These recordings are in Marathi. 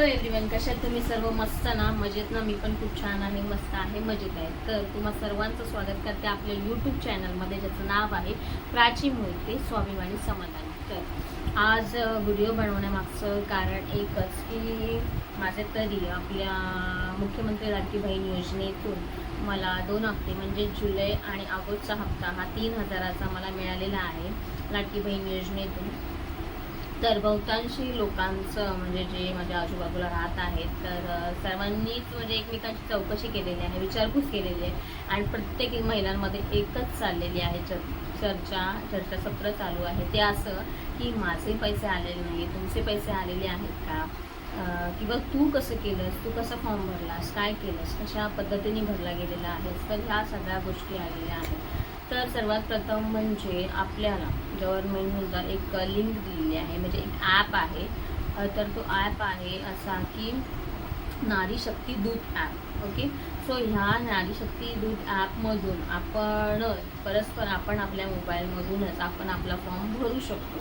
हॅलो एव्हरीवन कशा तुम्ही सर्व मस्त ना? मजेत ना? मी पण खूप छान आहे मस्त आहे मजेत आहे. तर तुम्हा सर्वांचं स्वागत करते आपल्या यूट्यूब चॅनलमध्ये ज्याचं नाव आहे प्राची मोहिते स्वाभिमानी समाधान. तर आज व्हिडिओ बनवण्यामागचं कारण एकच की माझे तरी आपल्या मुख्यमंत्री लाडकी बहीण योजनेतून मला दोन हप्ते म्हणजे जुलै आणि ऑगस्टचा हप्ता हा तीन हजाराचा मला मिळालेला आहे लाडकी बहीण योजनेतून. तर बहुतांशी लोकांचं म्हणजे जे माझ्या आजूबाजूला राहत आहेत तर सर्वांनीच म्हणजे एकमेकांची चौकशी केलेली आहे विचारपूस केलेली आहे आणि प्रत्येक महिलांमध्ये एकच चाललेली आहे चर चर्चा चर्चासत्र चालू आहे. ते असं की माझे पैसे आलेले नाही तुमचे पैसे आलेले आहेत का? किंवा तू कसं केलंस तू कसं फॉर्म भरलास काय केलंस कशा पद्धतीने भरला गेलेला आहेस? तर ह्या सगळ्या गोष्टी आलेल्या आहेत. तर सर्वात प्रथम म्हणजे आपल्याला गव्हर्नमेंटनुसार एक लिंक दिलेली आहे. म्हणजे एक ॲप आहे. तर तो ॲप आहे असा की नारी शक्ती दूत ॲप ओके सो ह्या नारी शक्ती दूत ॲपमधून आपण परस्पर आपण आपल्या मोबाईलमधूनच आपण आपला फॉर्म भरू शकतो.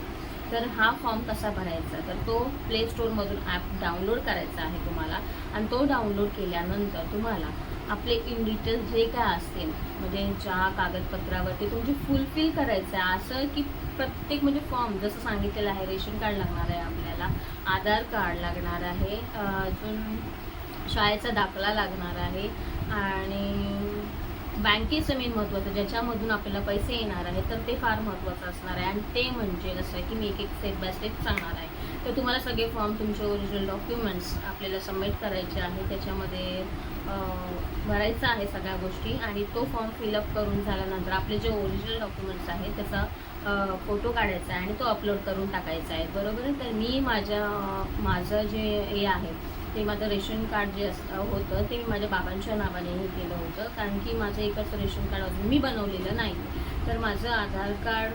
तर हा फॉर्म कसा भरायचा? तर तो प्ले स्टोरमधून ॲप डाउनलोड करायचा आहे तुम्हाला. आणि तो डाउनलोड केल्यानंतर तुम्हाला आपले इन डिटेल्स जे काय असतील म्हणजे ज्या कागदपत्रावरती तुमची फुलफिल करायचं आहे असं की प्रत्येक म्हणजे फॉर्म जसं सांगितलेलं आहे रेशन कार्ड लागणार आहे आपल्याला आधार कार्ड लागणार आहे अजून शाळेचा दाखला लागणार आहे आणि बँकेचं मेन महत्त्वाचं ज्याच्यामधून आपल्याला पैसे येणार आहे तर ते फार महत्त्वाचं असणार आहे. आणि ते म्हणजे जसं आहे की मी एक एक स्टेप बाय स्टेप सांगणार आहे. तर तुम्हाला सगळे फॉर्म तुमचे ओरिजिनल डॉक्युमेंट्स आपल्याला सबमिट करायचे आहे. त्याच्यामध्ये भरायचं आहे सगळ्या गोष्टी आणि तो फॉर्म फिलअप करून झाल्यानंतर आपले जे ओरिजिनल डॉक्युमेंट्स आहेत त्याचा फोटो काढायचा आहे आणि तो अपलोड करून टाकायचा आहे. बरोबर आहे? तर मी माझ्या माझं जे हे आहे ते माझं रेशन कार्ड जे असं होतं ते मी माझ्या बाबांच्या नावाने हे केलं होतं. कारण की माझं एकच रेशन कार्ड अजून मी बनवलेलं नाही. तर माझं आधार कार्ड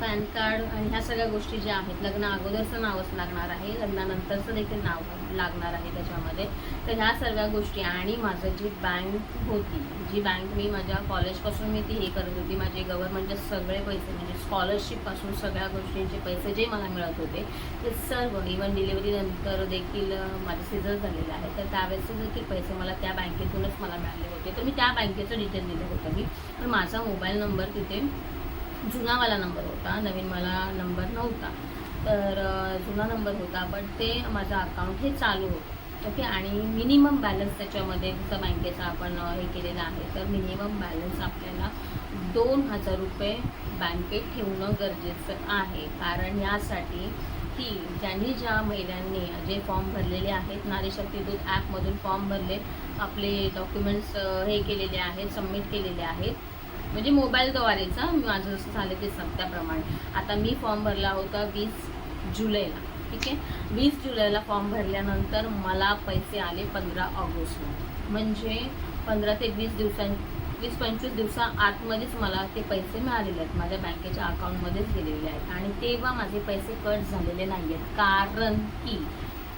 पॅन कार्ड आणि ह्या सगळ्या गोष्टी ज्या आहेत लग्न अगोदरचं नावच लागणार आहे लग्नानंतरचं देखील नाव लागणार आहे त्याच्यामध्ये. तर ह्या सर्व गोष्टी आणि माझं जी बँक होती जी बँक मी माझ्या कॉलेजपासून मी ती हे करत होती माझे गव्हर्नमेंटचे सगळे पैसे म्हणजे स्कॉलरशिपपासून सगळ्या गोष्टींचे पैसे जे मला मिळत होते ते सर्व इवन डिलिव्हरीनंतर देखील माझं सिझर झालेलं आहे तर त्यावेळेसचे देखील पैसे मला त्या बँकेतूनच मला मिळाले होते. तर मी त्या बँकेचं डिटेल दिलं होतं मी. तर माझा मोबाईल नंबर तिथे जुनावाला नंबर होता नवीन मला नंबर नव्हता. तर जुना नंबर होता पण ते माझं अकाउंट हे चालू होतं. ओके आणि मिनिमम बॅलन्स त्याच्यामध्ये जसं बँकेचा आपण हे केलेलं आहे. तर मिनिमम बॅलन्स आपल्याला दोन हजार रुपये बँकेत ठेवणं गरजेचं आहे. कारण यासाठी की ज्यांनी ज्या महिलांनी जे फॉर्म भरलेले आहेत नारी शक्ती ॲपमधून फॉर्म भरले आपले डॉक्युमेंट्स हे केलेले आहेत सबमिट केलेले आहेत म्हणजे मोबाईलद्वारेचा माझं जसं झालं ते सत्याप्रमाणे. त्याप्रमाणे आता मी फॉर्म भरला होता वीस जुलैला ठीक आहे? वीस जुलैला फॉर्म भरल्यानंतर मला पैसे आले पंधरा ऑगस्टला. म्हणजे पंधरा ते वीस दिवसां वीस पंचवीस दिवसा आतमध्येच मला ते पैसे मिळालेले आहेत. माझ्या बँकेच्या अकाउंटमध्येच गेलेले आहेत. आणि तेव्हा माझे पैसे कट झालेले नाही आहेत कारण की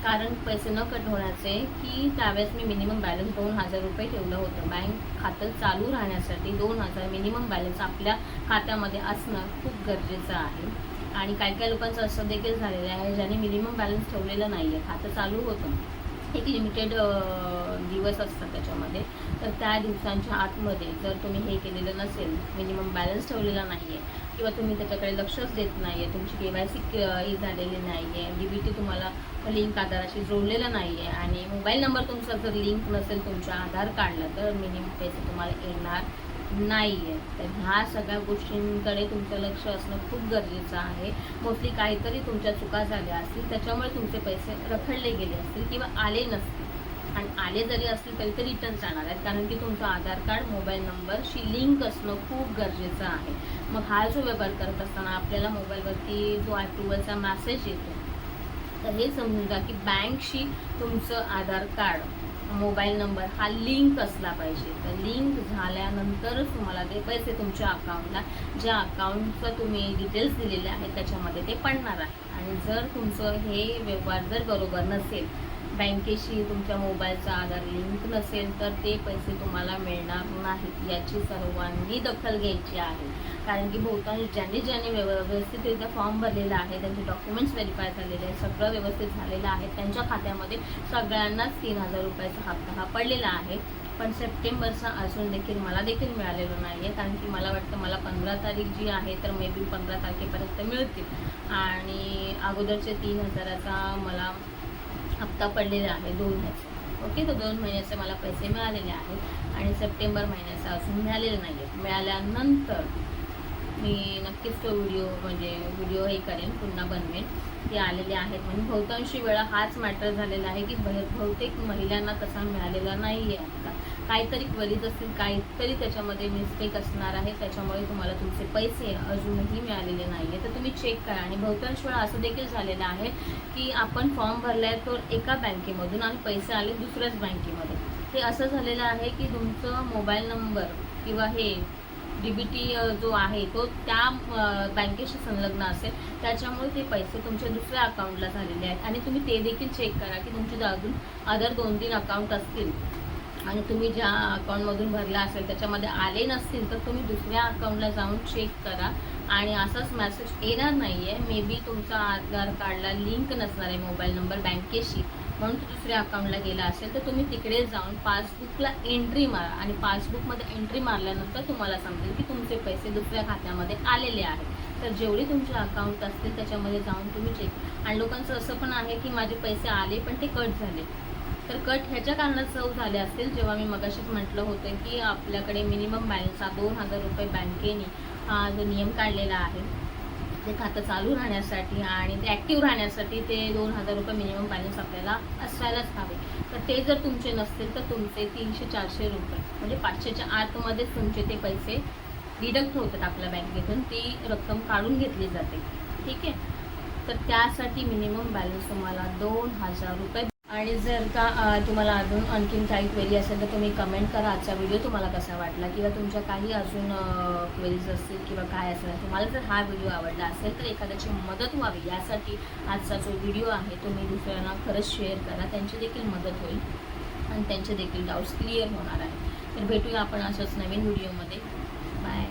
कारण पैसे न कट होण्याचे की त्यावेळेस मी मिनिमम बॅलन्स दोन हजार रुपये ठेवलं होतं. बँक खातं चालू राहण्यासाठी दोन हजार मिनिमम बॅलन्स आपल्या खात्यामध्ये असणं खूप गरजेचं आहे. आणि काही काही लोकांचं असं देखील झालेलं आहे ज्याने मिनिमम बॅलन्स ठेवलेलं नाही आहे खातं चालू होतं. एक लिमिटेड दिवस असतात त्याच्यामध्ये. तर त्या दिवसांच्या आतमध्ये जर तुम्ही हे केलेलं नसेल मिनिमम बॅलन्स ठेवलेला नाही आहे किंवा तुम्ही त्याच्याकडे लक्षच देत नाही आहे तुमची के वाय सी ही झालेली नाही आहे डी बी टी तुम्हाला लिंक आधाराशी जोडलेलं नाही आहे आणि मोबाईल नंबर तुमचा जर लिंक नसेल तुमच्या आधार कार्डला तर मिनिमम पैसे तुम्हाला येणार नाही आहे तर ह्या सगळ्या गोष्टींकडे तुमचं लक्ष असणं खूप गरजेचं आहे. मोस्टली काहीतरी तुमच्या चुका झाल्या असतील त्याच्यामुळे तुमचे पैसे रखडले गेले असतील किंवा आले नसतील. आणि आले जरी असतील तरी ते रिटर्न जाणार आहेत कारण की तुमचं आधार कार्ड मोबाईल नंबरशी लिंक असणं खूप गरजेचं आहे. मग हा जो व्यवहार करत असताना आपल्याला मोबाईलवरती जो अप्रुव्हलचा मॅसेज येतो तर हे समजून जा की बँकशी तुमचं आधार कार्ड मोबाईल नंबर हा लिंक असला पाहिजे. तर लिंक झाल्यानंतरच तुम्हाला ते पैसे तुमच्या अकाउंटला ज्या अकाउंटचं तुम्ही डिटेल्स दिलेले आहेत त्याच्यामध्ये ते पडणार आहे. आणि जर तुमचं हे व्यवहार जर बरोबर नसेल बँकेशी तुमच्या मोबाईलचा आधार लिंक नसेल तर ते पैसे तुम्हाला मिळणार नाहीत याची सर्वांनी दखल घ्यायची आहे. कारण की बहुतांश ज्यांनी ज्यांनी व्यव व्यवस्थितरित्या फॉर्म भरलेला आहे त्यांचे डॉक्युमेंट्स व्हेरीफाय झालेले आहेत सगळं व्यवस्थित झालेलं आहे त्यांच्या खात्यामध्ये सगळ्यांनाच तीन हजार रुपयाचा हप्ता हा पडलेला आहे. पण सप्टेंबरचा अजून देखील मला देखील मिळालेलं नाही आहे कारण की मला वाटतं मला पंधरा तारीख जी आहे तर मे बी पंधरा तारखेपर्यंत मिळतील. आणि अगोदरचे तीन हजाराचा मला हप्ता पडलेला आहे दोन महिन्याचा. ओके तर दोन महिन्याचे मला पैसे मिळालेले आहेत आणि सप्टेंबर महिन्याचा अजून मिळालेलं नाही आहे मिळाल्यानंतर मी नक्कीच तो व्हिडिओ म्हणजे व्हिडिओ हे करेन पुन्हा बनवेन. ते आलेले आहेत. म्हणून बहुतांशी वेळा हाच मॅटर झालेला आहे की बहुतेक महिलांना तसा मिळालेला नाही आहे आता. काहीतरी क्वरीज असतील काहीतरी त्याच्यामध्ये मिस्टेक असणार आहे. त्याच्यामुळे तुम्हाला तुमचे पैसे अजूनही मिळालेले नाही आहे तर तुम्ही चेक करा. आणि बहुतांश वेळा असं देखील झालेलं आहे की आपण फॉर्म भरला आहे तो एका बँकेमधून आणि पैसे आले दुसऱ्याच बँकेमध्ये हे असं झालेलं आहे की तुमचं मोबाईल नंबर किंवा हे डी बी टी जो आहे तो त्या बँकेशी संलग्न असेल त्याच्यामुळे ते पैसे तुमच्या दुसऱ्या अकाउंटला झालेले आहेत. आणि तुम्ही ते देखील चेक करा की तुमचे अजून अदर दोन तीन अकाउंट असतील आणि तुम्ही ज्या अकाउंटमधून भरला असेल त्याच्यामध्ये आले नसतील तर तुम्ही दुसऱ्या अकाउंटला जाऊन चेक करा. आणि असाच मेसेज येणार नाही आहे मे बी तुमचा आधार कार्डला लिंक नसणार आहे मोबाईल नंबर बँकेशी. म्हणून दुसऱ्या अकाउंटला गेला असेल तर तुम्ही तिकडे जाऊन पासबुकला एंट्री मारा. आणि पासबुकमध्ये एंट्री मारल्यानंतर तुम्हाला समजेल की तुमचे पैसे दुसऱ्या खात्यामध्ये आलेले आहेत. तर जेवढे तुमचे अकाउंट असतील त्याच्यामध्ये जाऊन तुम्ही चेक आणि लोकांचं असं पण आहे की माझे पैसे आले पण ते कट झाले. तर कट ह्याच्या कारणास्तव झाले असतील. जेव्हा मी मगाशीच म्हटलं होतं की आपल्याकडे मिनिमम बॅलन्स हा दोन हजार रुपये बँकेने हा जो नियम काढलेला आहे ते खातं चालू राहण्यासाठी आणि ते ॲक्टिव्ह राहण्यासाठी ते दोन हजार रुपये मिनिमम बॅलन्स आपल्याला असायलाच हवे. तर ते जर तुमचे नसतील तर तुमचे तीनशे चारशे रुपये म्हणजे पाचशेच्या आतमध्येच तुमचे ते पैसे डिडक्ट होतात आपल्या बँकेतून ती रक्कम काढून घेतली जाते. ठीक आहे? तर त्यासाठी मिनिमम बॅलन्स तुम्हाला दोन हजार रुपये आणि जर का तुम्हाला अजून आणखीन काही क्वेरी असेल तर तुम्ही कमेंट करा. आजचा व्हिडिओ तुम्हाला कसा वाटला किंवा तुमच्या काही अजून क्वेरीज असतील किंवा काय असेल तुम्हाला जर हा व्हिडिओ आवडला असेल तर एखाद्याची मदत व्हावी. यासाठी आजचा जो व्हिडिओ आहे तो मी दुसऱ्यांना खरंच शेअर करा. त्यांची देखील मदत होईल आणि त्यांचे देखील डाऊट्स क्लिअर होणार आहे तर भेटूया आपण असंच नवीन व्हिडिओमध्ये बाय